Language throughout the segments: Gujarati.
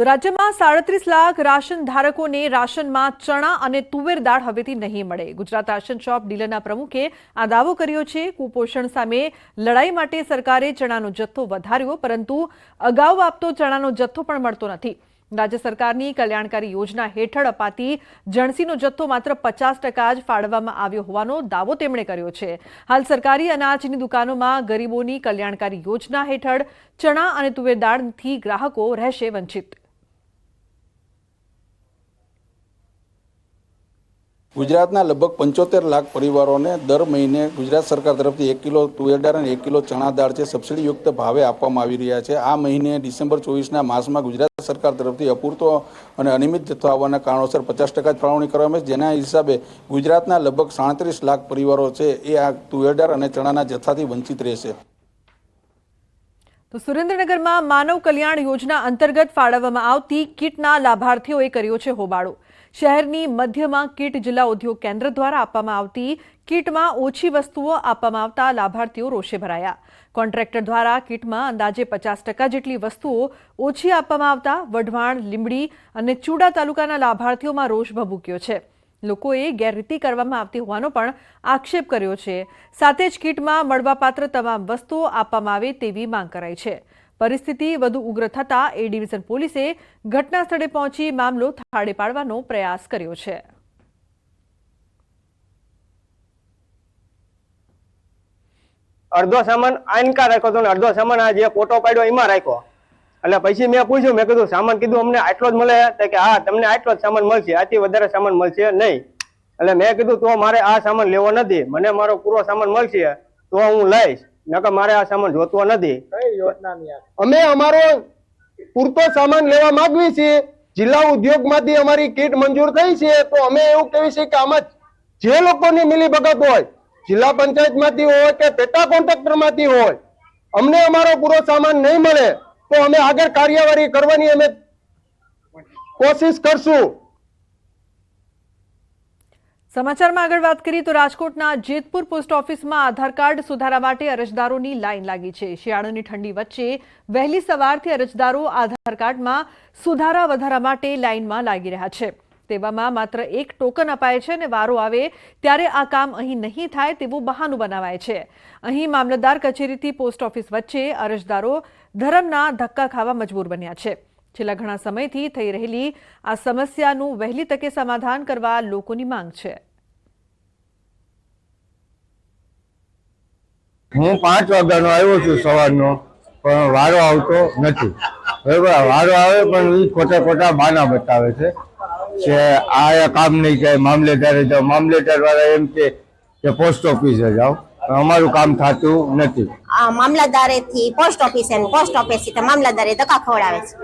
તો રાજ્યમાં સાડત્રીસ લાખ રાશન ધારકોને રાશનમાં ચણા અને તુવેર દાળ હવેથી નહીં મળે. ગુજરાત રાશન શોપ ડીલરના પ્રમુખે આ દાવો કર્યો છે. કુપોષણ સામે લડાઈ માટે સરકારે ચણાનો જથ્થો વધાર્યો, પરંતુ અગાઉ આપતો ચણાનો જથ્થો પણ મળતો નથી. રાજ્ય સરકારની કલ્યાણકારી યોજના હેઠળ અપાતી જણસીનો જથ્થો માત્ર પચાસ ટકા જ ફાળવવામાં આવ્યો હોવાનો દાવો તેમણે કર્યો છે. હાલ સરકારી અનાજની દુકાનોમાં ગરીબોની કલ્યાણકારી યોજના હેઠળ ચણા અને તુવેર દાળથી ગ્રાહકો રહેશે વંચિત. ગુજરાતના લગભગ પંચોતેર લાખ પરિવારોને દર મહિને ગુજરાત સરકાર તરફથી એક કિલો તુવેર અને એક કિલો ચણા દાળ છે સબસિડીયુક્ત ભાવે આપવામાં આવી રહ્યા છે. આ મહિને ડિસેમ્બર ચોવીસના માસમાં ગુજરાત સરકાર તરફથી અપૂરતો અને અનિયમિત જથ્થો આવવાના કારણોસર પચાસ ટકા જ ફાળવણી કરવામાં આવી જેના હિસાબે ગુજરાતના લગભગ સાડત્રીસ લાખ પરિવારો છે એ આ તુવેર અને ચણાના જથ્થાથી વંચિત રહેશે. તો સુરેન્દ્રનગરમાં માનવ કલ્યાણ યોજના અંતર્ગત ફાળવવામાં આવતી કીટના લાભાર્થીઓએ કર્યો છે હોબાળો. શહેરની મધ્યમાં કીટ જિલ્લા ઉદ્યોગ કેન્દ્ર દ્વારા આપવામાં આવતી કીટમાં ઓછી વસ્તુઓ આપવામાં આવતા લાભાર્થીઓ રોષે ભરાયા. કોન્ટ્રાક્ટર દ્વારા કીટમાં અંદાજે પચાસ ટકા જેટલી વસ્તુઓ ઓછી આપવામાં આવતા વઢવાણ, લીંબડી અને ચૂડા તાલુકાના લાભાર્થીઓમાં રોષ ભભૂક્યો છે. લોકોએ ગેરરીતિ કરવામાં આવતી હોવાનો પણ આક્ષેપ કર્યો છે. સાથે જ કીટમાં મળવાપાત્ર તમામ વસ્તુઓ આપવામાં આવે તેવી માંગ કરાઈ છે. પરિસ્થિતિ વધુ ઉગ્ર થતાં એ ડિવિઝન પોલીસે ઘટના સ્થળે પહોંચી મામલો થાળે પાડવાનો પ્રયાસ કર્યો છે. અડધો સામાન આનકા રાખ્યો હતો ને અડધો સામાન આ જે ફોટો પાડ્યો એમાં રાખ્યો. એટલે પછી મેં પૂછ્યું, મેં કીધું, સામાન કીધું અમને આટલો જ મળે કે, હા, તમને આટલો જ સામાન મળશે, આથી વધારે સામાન મળશે નહીં. એટલે મેં કીધું, તો મારે આ સામાન લેવો નથી, મને મારો પૂરો સામાન મળશે, તો હું લઈશ. નકર મારે આ સામાન જોતો નથી. અમે અમારો પૂરતો સામાન લેવા માંગવી છીએ. જિલ્લા ઉદ્યોગમાંથી અમારી કીટ મંજૂર થઈ છે. તો અમે એવું કહેવી છે કે આમાં જે લોકોની મિલી ભગત હોય જિલ્લા પંચાયતમાંથી હોય કે પેટા કોન્ટ્રાક્ટરમાંથી હોય અમને અમારો પૂરો સામાન નહીં મળે તો અમે આગળ કાર્યવાહી કરવાની અમે કોશિશ કરશું. સમાચારમાં આગળ વાત કરીએ તો રાજકોટના જેતપુર પોસ્ટ ઓફિસમાં આધાર કાર્ડ સુધારા માટે અરજદારોની લાઈન લાગી છે. શિયાળાની ઠંડી વચ્ચે વહેલી સવારથી અરજદારો આધાર કાર્ડમાં સુધારા વધારા માટે લાઇનમાં લાગી રહ્યા છે. તેવામાં માત્ર એક ટોકન અપાય છે અને વારો આવે ત્યારે આ કામ અહીં નહીં થાય તેવું બહાનું બનાવાય છે. અહીં મામલતદાર કચેરીથી પોસ્ટ ઓફિસ વચ્ચે અરજદારો ધરમના ધક્કા ખાવા મજબૂર બન્યા છે. છેલ્લા ઘણા સમયથી થઈ રહેલી આ સમસ્યાનું વહેલી તકે સમાધાન કરવા લોકોની માંગ છે. હું પાંચ વાગ્યાનો આવ્યો છું સવારનો પણ વારો આવતો નથી. બરાબર વારો આવે પણ એ ખોટા ખોટા બાના બતાવે છે કે આ કામ નહીં થાય મામલેદારે જાઓ. મામલેદાર વાળા એમ કે કે પોસ્ટ ઓફિસે જાઓ. પણ અમારું કામ થતું નથી. આ મામલતદારેથી પોસ્ટ ઓફિસે અને પોસ્ટ ઓફિસથી થી મામલતદારે ધક્કા ખવડાવે છે.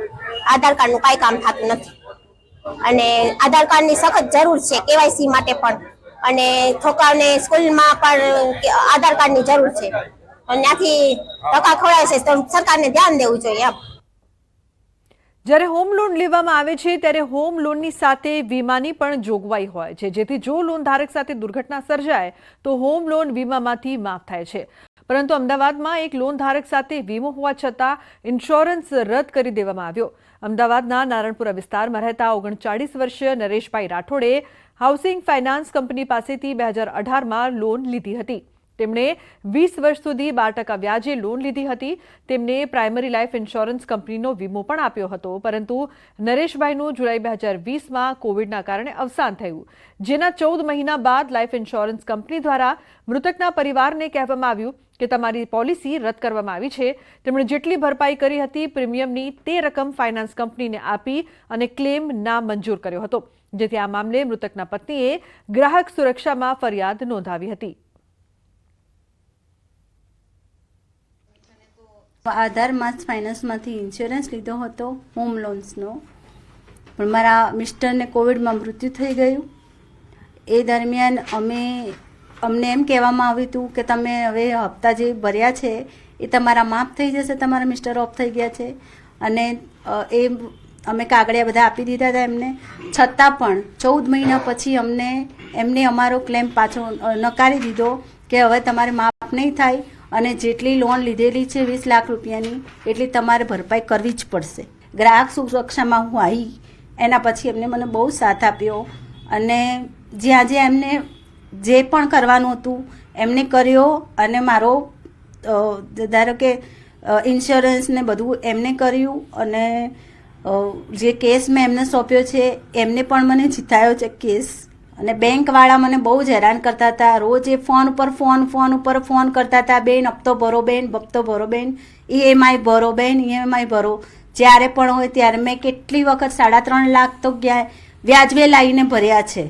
આધાર કાર્ડનું કાંઈ કામ થતું નથી. અને આધાર કાર્ડની સખત જરૂર છે કેવાયસી માટે પણ. અને છોકરાઓને સ્કૂલમાં પણ આધાર કાર્ડની જરૂર છે. ત્યાંથી ટકા ખવડાવે તો સરકારને ધ્યાન દેવું જોઈએ એમ. જ્યારે હોમ લોન લેવામાં આવે છે, ત્યારે હોમ લોનની સાથે વીમાની પણ જોગવાઈ હોય છે. જેથી જો લોન ધારક સાથે દુર્ઘટના સર્જાય, તો હોમ લોન વીમામાંથી માફ થાય છે. પરંતુ અમદાવાદમાં એક લોન ધારક સાથે વીમો હોવા છતાં ઇન્સ્યોરન્સ રદ કરી દેવામાં આવ્યો. અમદાવાદના નારણપુરા વિસ્તારમાં રહેતા ઓગણચાળીસ વર્ષીય નરેશભાઈ રાઠોડે હાઉસિંગ ફાઇનાન્સ કંપની પાસેથી બે હજાર અઢારમાં લોન લીધી હતી. તેમણે વીસ વર્ષ સુધી બાર ટકા વ્યાજે લોન લીધી હતી. તેમને પ્રાઇમરી લાઇફ ઇન્સ્યોરન્સ કંપનીનો વીમો પણ આપ્યો હતો. પરંતુ નરેશભાઈનું જુલાઈ બે હજાર વીસમાં કોવિડના કારણે અવસાન થયું. જેના ચૌદ મહિના બાદ લાઈફ ઇન્સ્યોરન્સ કંપની દ્વારા મૃતકના પરિવારને કહેવામાં આવ્યું કે તમારી પોલિસી રદ કરવામાં આવી છે. તેમણે જેટલી ભરપાઈ કરી હતી, પ્રીમિયમની તે રકમ ફાઇનાન્સ કંપનીને આપી અને ક્લેમ ના મંજૂર કર્યો હતો. જેથી આ મામલે મૃતકના પત્નીએ ગ્રાહક સુરક્ષામાં ફરિયાદ નોંધાવી હતી. આધાર માસ ફાઇનાન્સમાંથી ઇન્સ્યોરન્સ લીધો હતો, હોમ લોન્સનો. પણ મારા મિસ્ટરને કોવિડમાં મૃત્યુ થઈ ગયું. એ દરમિયાન અમે, અમને એમ કહેવામાં આવ્યું હતું કે તમે હવે હપ્તા જે ભર્યા છે, એ તમારા માફ થઈ જશે, તમારા મિસ્ટર ઓફ થઈ ગયા છે. અને એ અમે કાગળિયા બધા આપી દીધા હતા એમને. છતાં પણ ચૌદ મહિના પછી અમને, એમને અમારો ક્લેમ પાછો નકારી દીધો કે હવે તમારે માફ નહીં થાય. અને જેટલી લોન લીધેલી છે વીસ લાખ રૂપિયાની, એટલી તમારે ભરપાઈ કરવી જ પડશે. ગ્રાહક સુરક્ષામાં હું આવી એના પછી એમને મને બહુ સાથ આપ્યો અને જ્યાં જ્યાં એમને જે પણ કરવાનું હતું, એમને કર્યો અને મારો ધારો કે ઇન્સ્યોરન્સ ને બધું એમને કર્યું અને જે કેસ મેં એમને સોંપ્યો છે, એમને પણ મને જીતાયો છે કેસ અને બેંકવાળા મને બહુ જ હેરાન કરતા હતા. રોજ એ ફોન ઉપર ફોન ફોન ઉપર ફોન કરતા હતા. બેન, હપ્તો ભરો બેન, હપ્તો ભરો બેન. ઈએમઆઈ ભરો બેન ઈએમઆઈ ભરો. જ્યારે પણ હોય ત્યારે મેં કેટલી વખત સાડા ત્રણ લાખ તો ગયા વ્યાજવે લાવીને ભર્યા છે.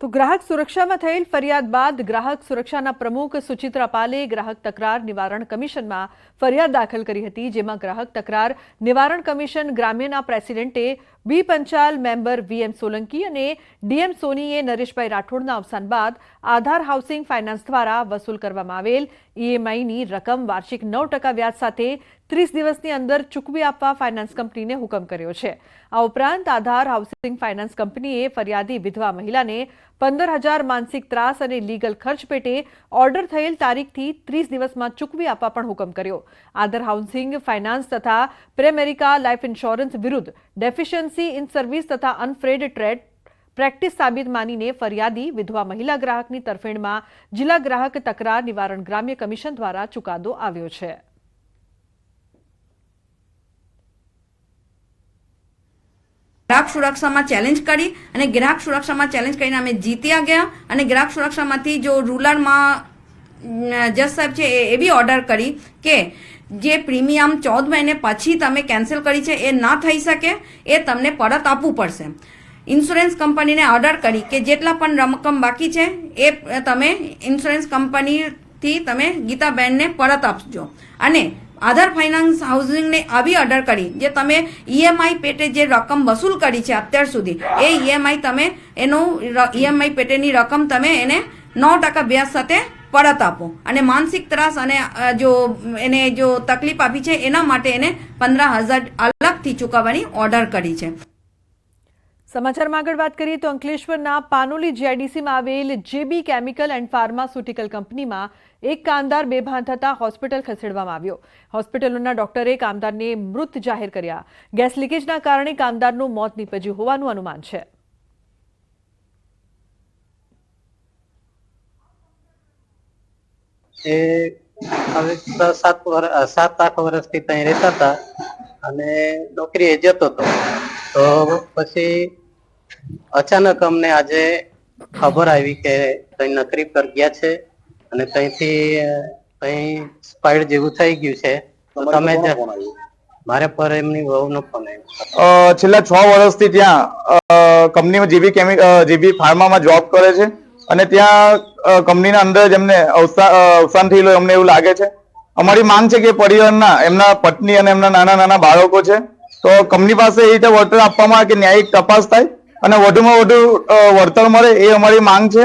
તો ગ્રાહક સુરક્ષામાં થયેલ ફરિયાદ બાદ ગ્રાહક સુરક્ષાના પ્રમુખ સુચિત્રા પાલે ગ્રાહક તકરાર નિવારણ કમિશનમાં ફરિયાદ દાખલ કરી હતી, જેમાં ગ્રાહક તકરાર નિવારણ કમિશન ગ્રામ્યના પ્રેસિડેન્ટે B Panchal member VM Solanki અને ડીએમ સોનીએ નરેશભાઈ રાઠોડના અવસાન બાદ આધાર હાઉસિંગ ફાઇનાન્સ દ્વારા વસૂલ કરવામાં આવેલ ઈએમઆઈની રકમ વાર્ષિક નવ ટકા વ્યાજ સાથે ત્રીસ દિવસની અંદર ચૂકવી આપવા ફાઇનાન્સ કંપનીને હુકમ કર્યો છે. આ ઉપરાંત આધાર હાઉસિંગ ફાઇનાન્સ કંપનીએ ફરિયાદી વિધવા મહિલાને પંદર હજાર માનસિક ત્રાસ અને લીગલ ખર્ચ પેટે ઓર્ડર થયેલ તારીખથી ત્રીસ દિવસમાં ચૂકવી આપવા પણ હુકમ કર્યો. આધાર હાઉસિંગ ફાઇનાન્સ તથા પ્રેમેરિકા લાઇફ ઇન્સ્યોરન્સ વિરુદ્ધ ડેફિશિયન્સી ઇન સર્વિસ તથા અનફ્રેડ ટ્રેડ પ્રેક્ટિસ સાબિત માનીને ફરિયાદી વિધવા મહિલા ગ્રાહકની તરફેણમાં જિલ્લા ગ્રાહક તકરાર નિવારણ ગ્રામ્ય કમિશન દ્વારા ચુકાદો આવ્યો છે. ગ્રાહક સુરક્ષામાં ચેલેન્જ કરી અને ગ્રાહક સુરક્ષામાં ચેલેન્જ કરીને અમે જીત્યા ગયા અને ગ્રાહક સુરક્ષામાંથી જો રૂરલમાં અમ, જજ સાહેબ છે એ એવી ઓર્ડર કરી કે જે પ્રીમિયમ ચૌદ મહિને પછી તમે કેન્સલ કરી છે, એ ના થઈ શકે, એ તમને પરત આપવું પડશે. ઇન્સ્યોરન્સ કંપનીને ઓર્ડર કરી કે જેટલા પણ રકમ બાકી છે, એ તમે ઇન્સ્યોરન્સ કંપનીથી તમે ગીતાબેનને પરત આપજો. અને આધાર ફાઇનાન્સ હાઉસિંગને આવી ઓર્ડર કરી, જે તમે ઈએમઆઈ પેટે જે રકમ વસૂલ કરી છે અત્યાર સુધી, એ ઈએમઆઈ તમે એનું ઈએમઆઈ પેટેની રકમ તમે એને નવ ટકા વ્યાજ સાથે પરત આપો. અને માનસિક ત્રાસ અને જો, એને જો તકલીફ આપી છે, એના માટે એને પંદર હજાર અલગથી ચૂકવવાની ઓર્ડર કરી છે. સમાચારમાં આગળ વાત કરીએ તો અંકલેશ્વરના પાનોલી જીઆઈડીસીમાં આવેલ જેબી કેમિકલ એન્ડ ફાર્માસ્યુટિકલ કંપનીમાં એક કામદાર બેભાન થતા હોસ્પિટલ ખસેડવામાં આવ્યો. હોસ્પિટલોના ડોક્ટરે કામદારને મૃત જાહેર કર્યા. ગેસ લીકેજના કારણે કામદારનું મોત નીપજ્યું હોવાનું અનુમાન છે. એ હવે સાત વર્ષ સાત આઠ વર્ષથી ત્યાં રહેતા હતા અને નોકરીએ જતો હતો. તો પછી અચાનક અમને આજે ખબર આવી કે ત્યાં નકરી પર ગયા છે અને ત્યાંથી ત્યાં સ્પાઈડ જેવું થઈ ગયું છે. તો તમે મારે પર એમની વહુનો ફોન આવ્યો. છેલ્લા છ વર્ષથી ત્યાં કંપનીમાં જીબી કેમિક જીબી ફાર્મામાં જોબ કરે છે. અને ત્યાં કંપનીના અંદર જ એમને અ, અવસાન થયેલું અમને એવું લાગે છે. અમારી માંગ છે કે પરિવારના એમના પત્ની અને એમના નાના નાના બાળકો છે. તો કંપની પાસે એ રીતે વળતર આપવામાં આવે કે ન્યાયિક તપાસ થાય અને વધુમાં વધુ વળતર મળે એ અમારી માંગ છે.